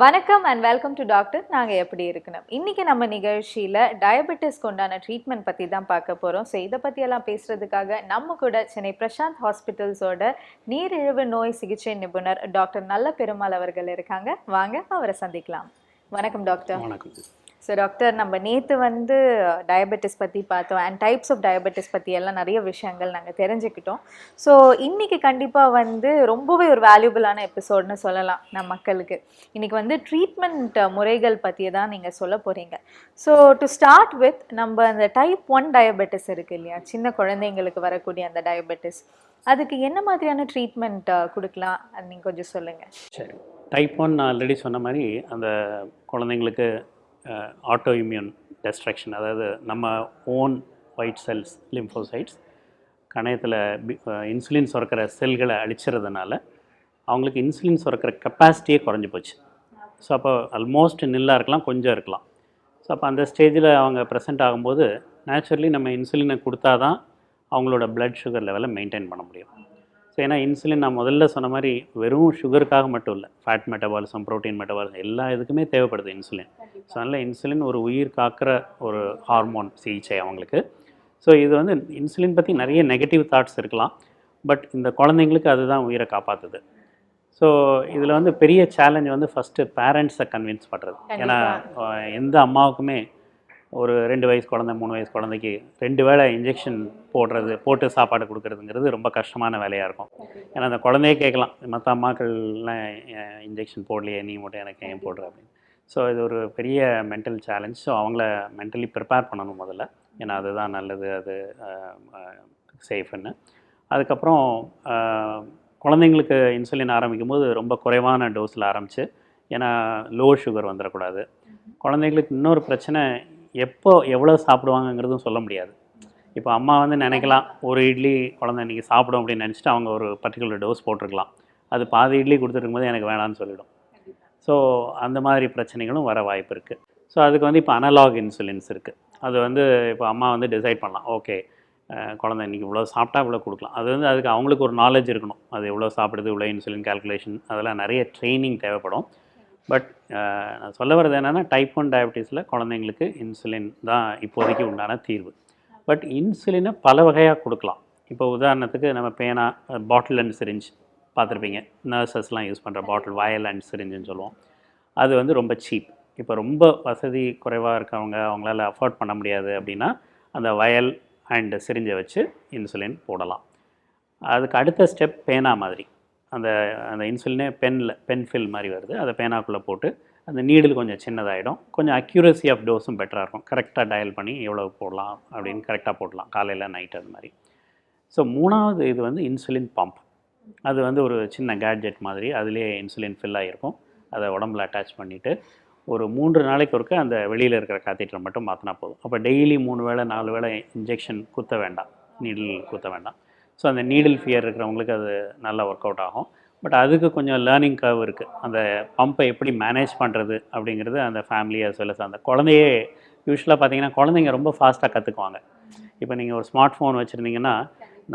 வணக்கம் and welcome to doctor நாங்கள் எப்படி இருக்கணும்? இன்னைக்கு நம்ம நிகழ்ச்சியில் டயபெட்டிஸ்க்கு உண்டான ட்ரீட்மெண்ட் பற்றி தான் பார்க்க போகிறோம் ஸோ இதை பற்றியெல்லாம் பேசுகிறதுக்காக நம்ம கூட சென்னை பிரசாந்த் ஹாஸ்பிட்டல்ஸோட நீரிழிவு நோய் சிகிச்சை நிபுணர் டாக்டர் நல்ல பெருமாள் அவர்கள் இருக்காங்க. வாங்க அவரை சந்திக்கலாம். வணக்கம் டாக்டர் வணக்கம். ஸோ டாக்டர் நம்ம நேற்று வந்து uh, டயபெட்டிஸ் பற்றி பார்த்தோம். அண்ட் டைப்ஸ் ஆஃப் டயபெட்டிஸ் பற்றி எல்லாம் நிறைய விஷயங்கள் நாங்கள் தெரிஞ்சுக்கிட்டோம். ஸோ இன்னைக்கு கண்டிப்பாக வந்து ரொம்பவே ஒரு வேல்யூபிளான எபிசோட்னு சொல்லலாம் நம் மக்களுக்கு. இன்றைக்கி வந்து ட்ரீட்மெண்ட் முறைகள் பற்றி தான் நீங்கள் சொல்ல போகிறீங்க ஸோ டு ஸ்டார்ட் வித் நம்ம அந்த டைப் ஒன் டயபெட்டிஸ் இருக்குது இல்லையா? சின்ன குழந்தைங்களுக்கு வரக்கூடிய அந்த டயபெட்டிஸ் அதுக்கு என்ன மாதிரியான ட்ரீட்மெண்ட் uh, கொடுக்கலாம்? அது நீங்கள் கொஞ்சம் சொல்லுங்கள் சரி. டைப் ஒன் நான் ஆல்ரெடி சொன்ன மாதிரி அந்த குழந்தைங்களுக்கு ஆட்டோ இம்யூன் டெஸ்ட்ரக்ஷன் அதாவது நம்ம ஓன் ஒயிட் செல்ஸ் லிம்போசைட்ஸ் கணையத்தில் இன்சுலின் சுரக்கிற செல்களை அழிச்சிறதுனால அவங்களுக்கு இன்சுலின் சுரக்கிற கெப்பாசிட்டியே குறைஞ்சி போச்சு. ஸோ அப்போ ஆல்மோஸ்ட் நில்லாக இருக்கலாம் கொஞ்சம் இருக்கலாம். ஸோ அப்போ அந்த ஸ்டேஜில் அவங்க ப்ரெசென்ட் ஆகும்போது நேச்சுரலி நம்ம இன்சுலினை கொடுத்தா தான் அவங்களோட பிளட் சுகர் லெவலை மெயின்டைன் பண்ண முடியும். ஏன்னா இன்சுலின் நான் முதல்ல சொன்ன மாதிரி வெறும் சுகருக்காக மட்டும் இல்லை ஃபேட் மெட்டபாலிசம் ப்ரோட்டீன் மெட்டபாலிசம் எல்லா இதுக்குமே தேவைப்படுது இன்சுலின். ஸோ அதனால் இன்சுலின் ஒரு உயிர் காக்கிற ஒரு ஹார்மோன் சிகிச்சை அவங்களுக்கு. ஸோ இது வந்து இன்சுலின் பற்றி நிறைய நெகட்டிவ் தாட்ஸ் இருக்கலாம். பட் இந்த குழந்தைங்களுக்கு அதுதான் உயிரை காப்பாற்றுது ஸோ இதில் வந்து பெரிய சேலஞ்ச் வந்து ஃபஸ்ட்டு பேரண்ட்ஸை கன்வின்ஸ் பண்ணுறது ஏன்னா எந்த அம்மாவுக்குமே ஒரு ரெண்டு வயசு குழந்தை மூணு வயசு குழந்தைக்கு ரெண்டு வேளை இன்ஜெக்ஷன் போடுறது போட்டு சாப்பாடு கொடுக்கறதுங்கிறது ரொம்ப கஷ்டமான வேலையாக இருக்கும். ஏன்னா அந்த குழந்தையே கேட்கலாம் மற்ற அம்மாக்கள்லாம் இன்ஜெக்ஷன் போடலையே நீ மட்டும் எனக்கு ஏன் போடுற அப்படின்னு. ஸோ இது ஒரு பெரிய மென்டல் சேலஞ்ச் ஸோ அவங்கள மென்டலி ப்ரிப்பேர் பண்ணணும் முதல்ல. ஏன்னா அதுதான் நல்லது அது சேஃப்னு அதுக்கப்புறம் குழந்தைங்களுக்கு இன்சுலின் ஆரம்பிக்கும் போது ரொம்ப குறைவான டோஸில் ஆரம்பித்து ஏன்னா லோ சுகர் வந்துடக்கூடாது குழந்தைங்களுக்கு இன்னொரு பிரச்சனை எப்போ எவ்வளோ சாப்பிடுவாங்கங்கிறதும் சொல்ல முடியாது. இப்போ அம்மா வந்து நினைக்கலாம் ஒரு இட்லி குழந்தை இன்றைக்கி சாப்பிடும் அப்படின்னு நினச்சிட்டு அவங்க ஒரு பர்டிகுலர் டோஸ் போட்டிருக்கலாம். அது பாதி இட்லி கொடுத்துருக்கும் போது எனக்கு வேணாம்னு சொல்லிடும். ஸோ அந்த மாதிரி பிரச்சனைகளும் வர வாய்ப்பு இருக்குது ஸோ அதுக்கு வந்து இப்போ அனலாக் இன்சுலின்ஸ் இருக்குது அது வந்து இப்போ அம்மா வந்து டிசைட் பண்ணலாம். ஓகே குழந்தை இன்றைக்கி இவ்வளோ சாப்பிட்டா இவ்வளோ கொடுக்கலாம். அது வந்து அதுக்கு அவங்களுக்கு ஒரு நாலேஜ் இருக்கணும். அது எவ்வளோ சாப்பிடுது இவ்வளோ இன்சுலின் கால்குலேஷன் அதெல்லாம் நிறைய ட்ரைனிங் தேவைப்படும். பட் நான் சொல்ல வர்றது என்னென்னா டைப் ஒன் டயபிட்டிஸில் குழந்தைங்களுக்கு இன்சுலின் தான் இப்போதைக்கு உண்டான தீர்வு. பட் இன்சுலினை பல வகையாக கொடுக்கலாம். இப்போ உதாரணத்துக்கு நம்ம பேனா பாட்டில் அண்ட் சிரிஞ்ச் பார்த்துருப்பீங்க. நர்சஸ்லாம் யூஸ் பண்ணுற பாட்டில் வயல் அண்ட் சிரிஞ்சுன்னு சொல்லுவோம். அது வந்து ரொம்ப சீப் இப்போ ரொம்ப வசதி குறைவாக இருக்கவங்க அவங்களால அஃபோர்ட் பண்ண முடியாது அப்படின்னா அந்த வயல் அண்ட் சிரிஞ்சை வச்சு இன்சுலின் போடலாம். அதுக்கு அடுத்த ஸ்டெப் பேனா மாதிரி. அந்த அந்த இன்சுலினே பெனில் பென் ஃபில் மாதிரி வருது. அதை பேனாக்குள்ளே போட்டு அந்த நீடில் கொஞ்சம் சின்னதாகிடும் கொஞ்சம் அக்யூரசி ஆஃப் டோஸும் பெட்டராக இருக்கும். கரெக்டாக டயல் பண்ணி எவ்வளோ போடலாம் அப்படின்னு கரெக்டாக போடலாம். காலையில் நைட் அது மாதிரி. ஸோ மூணாவது இது வந்து இன்சுலின் பம்ப் அது வந்து ஒரு சின்ன கேட்ஜெட் மாதிரி. அதுலேயே இன்சுலின் ஃபில் ஆகிருக்கும் அதை உடம்புல அட்டாச் பண்ணிவிட்டு ஒரு மூன்று நாளைக்கு ஒருக்க அந்த வெளியில் இருக்கிற காத்தீட்டரை மட்டும் மாற்றினா போதும். அப்போ டெய்லி மூணு வேளை நாலு வேளை இன்ஜெக்ஷன் குத்த வேண்டாம். நீடில் குத்த வேண்டாம். ஸோ அந்த நீடில் ஃபியர் இருக்கிறவங்களுக்கு அது நல்லா ஒர்க் அவுட் ஆகும். பட் அதுக்கு கொஞ்சம் லேர்னிங் கர்வ் இருக்குது அந்த பம்பை எப்படி மேனேஜ் பண்ணுறது அப்படிங்கிறது அந்த ஃபேமிலி அஸ் வெல் அஸ் அந்த குழந்தையே யூஸ்வலாக பார்த்தீங்கன்னா குழந்தைங்க ரொம்ப ஃபாஸ்ட்டாக கற்றுக்குவாங்க இப்போ நீங்கள் ஒரு ஸ்மார்ட் ஃபோன் வச்சுருந்தீங்கன்னா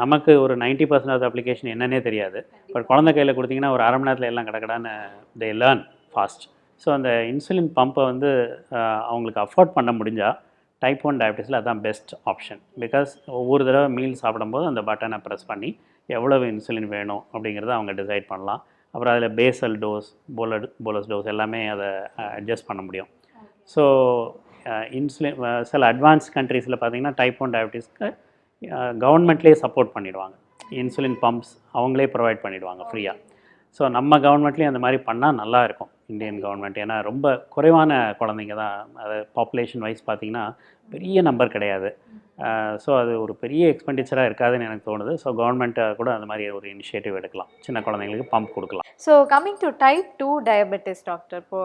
நமக்கு ஒரு நைன்ட்டி பர்சன்ட் ஆஃப் அப்ளிகேஷன் என்னன்னே தெரியாது. பட் குழந்தை கையில் கொடுத்தீங்கன்னா ஒரு அரை மணி நேரத்தில் எல்லாம் கிடக்கடான்னு தே லேர்ன் ஃபாஸ்ட் ஸோ அந்த இன்சுலின் பம்பை வந்து அவங்களுக்கு அஃபோர்ட் பண்ண முடிஞ்சால் டைப் ஒன் டயபிட்டிஸில் அதான் பெஸ்ட் ஆப்ஷன் பிகாஸ் ஒவ்வொரு தடவை மீல் சாப்பிடும்போது அந்த பட்டனை ப்ரெஸ் பண்ணி எவ்வளவு இன்சுலின் வேணும் அப்படிங்கிறத அவங்க டிசைட் பண்ணலாம். அப்புறம் அதில் basal dose bolus bolus dose எல்லாமே அதை அட்ஜஸ்ட் பண்ண முடியும். ஸோ இன்சுலின் சில அட்வான்ஸ் கண்ட்ரீஸில் பார்த்தீங்கன்னா டைப் ஒன் டயபிட்டிஸ்க்கு கவர்மெண்ட்லேயே சப்போர்ட் பண்ணிடுவாங்க. இன்சுலின் பம்ப்ஸ் அவங்களே ப்ரொவைட் பண்ணிடுவாங்க ஃப்ரீயாக ஸோ நம்ம கவர்மெண்ட்லேயும் அந்த மாதிரி பண்ணால் நல்லா இருக்கும். இந்தியன் கவர்மெண்ட் ஏன்னா ரொம்ப குறைவான குழந்தைங்க தான். அது பாப்புலேஷன் வைஸ் பார்த்தீங்கன்னா பெரிய நம்பர் கிடையாது. ஸோ அது ஒரு பெரிய எக்ஸ்பெண்டிச்சராக இருக்காதுன்னு எனக்கு தோணுது. ஸோ கவர்மெண்ட்டை கூட அந்த மாதிரி ஒரு இனிஷியேட்டிவ் எடுக்கலாம். சின்ன குழந்தைங்களுக்கு பம்ப் கொடுக்கலாம். So coming to type two diabetes doctor இப்போ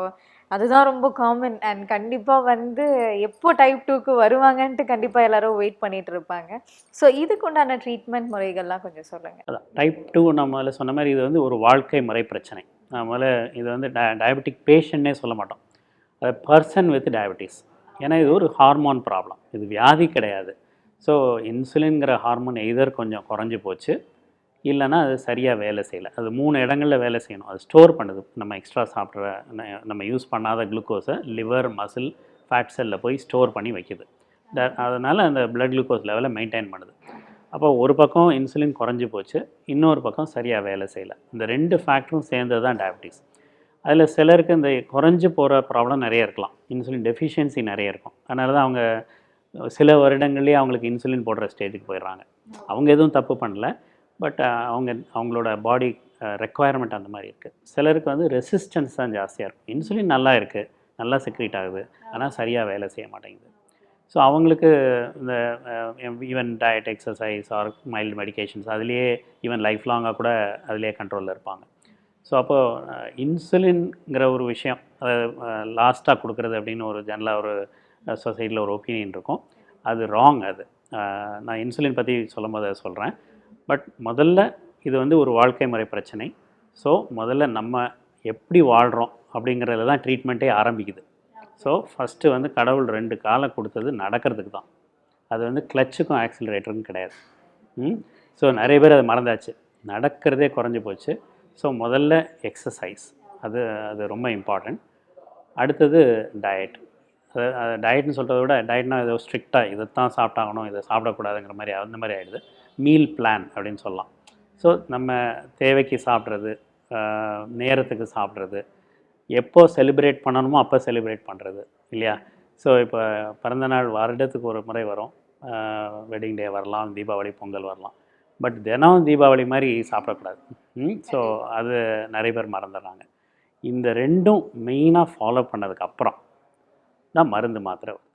அதுதான் ரொம்ப காமன் அண்ட் கண்டிப்பாக வந்து எப்போ டைப் டூக்கு வருவாங்கன்ட்டு கண்டிப்பாக எல்லாரும் வெயிட் பண்ணிட்டு இருப்பாங்க. ஸோ இதுக்கு உண்டான ட்ரீட்மெண்ட் முறைகள்லாம் கொஞ்சம் சொல்லுங்கள் அதான் டைப் டூ நம்ம முதல்ல சொன்ன மாதிரி இது வந்து ஒரு வாழ்க்கை முறை பிரச்சனை. நான் முதல்ல இது வந்து டய டயபெட்டிக் பேஷண்ட்னே சொல்ல மாட்டோம். அது பர்சன் வித் டயபெட்டிஸ் ஏன்னா இது ஒரு ஹார்மோன் ப்ராப்ளம் இது வியாதி கிடையாது. ஸோ இன்சுலின்கிற ஹார்மோன் எய்தர் கொஞ்சம் குறைஞ்சி போச்சு இல்லைன்னா அது சரியாக வேலை செய்யலை. அது மூணு இடங்களில் வேலை செய்யணும். அது ஸ்டோர் பண்ணுது. நம்ம எக்ஸ்ட்ரா சாப்பிட்ற நம்ம யூஸ் பண்ணாத குளுக்கோஸை லிவர் மசில் ஃபேட் செல்லில் போய் ஸ்டோர் பண்ணி வைக்குது. அதனால் அந்த ப்ளட் குளுக்கோஸ் லெவலை மெயின்டைன் பண்ணுது. அப்போ ஒரு பக்கம் இன்சுலின் குறைஞ்சி போச்சு இன்னொரு பக்கம் சரியாக வேலை செய்யலை. இந்த ரெண்டு ஃபேக்டரும் சேர்ந்தது தான் டயபிட்டிஸ் அதில் சிலருக்கு இந்த குறைஞ்சி போகிற ப்ராப்ளம் நிறைய இருக்கலாம். இன்சுலின் டெஃபிஷியன்சி நிறைய இருக்கும். அதனால தான் அவங்க சில வருடங்கள்லேயே அவங்களுக்கு இன்சுலின் போடுற ஸ்டேஜுக்கு போயிடுறாங்க. அவங்க எதுவும் தப்பு பண்ணல. பட் அவங்க அவங்களோட பாடி ரெக்குவயர்மெண்ட் அந்த மாதிரி இருக்குது சிலருக்கு வந்து ரெசிஸ்டன்ஸ் தான் ஜாஸ்தியாக இருக்கும். இன்சுலின் நல்லா இருக்குது நல்லா செக்ரீட் ஆகுது. ஆனால் சரியாக வேலை செய்ய மாட்டேங்குது. ஸோ அவங்களுக்கு இந்த even diet exercise or mild medications அதுலேயே ஈவன் லைஃப் லாங்காக கூட அதுலேயே கண்ட்ரோலில் இருப்பாங்க. ஸோ அப்போது இன்சுலின்ங்கிற ஒரு விஷயம் லாஸ்ட்டாக கொடுக்குறது அப்படின்னு ஒரு ஜெனரலாக ஒரு சொசைட்டியில் ஒரு ஒப்பீனியன் இருக்கும். அது ராங் அது. நான் இன்சுலின் பற்றி சொல்லும் போது அதை சொல்கிறேன் பட் முதல்ல இது வந்து ஒரு வாழ்க்கை முறை பிரச்சனை. ஸோ முதல்ல நம்ம எப்படி வாழ்கிறோம் அப்படிங்கிறதுல தான் ட்ரீட்மெண்ட்டே ஆரம்பிக்குது. ஸோ ஃபஸ்ட்டு வந்து கடவுள் ரெண்டு காலை கொடுத்தது நடக்கிறதுக்கு தான் அது வந்து கிளச்சுக்கும் ஆக்சிலரேட்டருக்கும் கிடையாது. ஸோ நிறைய பேர் அதை மறந்தாச்சு. நடக்கிறதே குறைஞ்சி போச்சு. ஸோ முதல்ல எக்ஸசைஸ் அது அது ரொம்ப இம்பார்ட்டண்ட் அடுத்தது டயட் அது டயட்னு சொல்கிறத விட டயட்னா ஏதோ ஸ்ட்ரிக்டாக இதை தான் சாப்பிட்டாகணும் இதை சாப்பிடக்கூடாதுங்கிற மாதிரி அந்த மாதிரி ஆகிடுது மீல் பிளான் அப்படின்னு சொல்லலாம். ஸோ நம்ம தேவைக்கு சாப்பிட்றது நேரத்துக்கு சாப்பிட்றது எப்போ செலிப்ரேட் பண்ணணுமோ அப்போ செலிப்ரேட் பண்ணுறது இல்லையா? ஸோ இப்போ பிறந்தநாள் வருடத்துக்கு ஒரு முறை வரும். வெட்டிங் டே வரலாம் தீபாவளி பொங்கல் வரலாம். பட் தினம் தீபாவளி மாதிரி சாப்பிடக்கூடாது. ஸோ அது நிறைய பேர் மறந்துடுறாங்க. இந்த ரெண்டும் மெயினாக ஃபாலோ பண்ணதுக்கு அப்புறம் தான் மருந்து மாத்திரை வருது.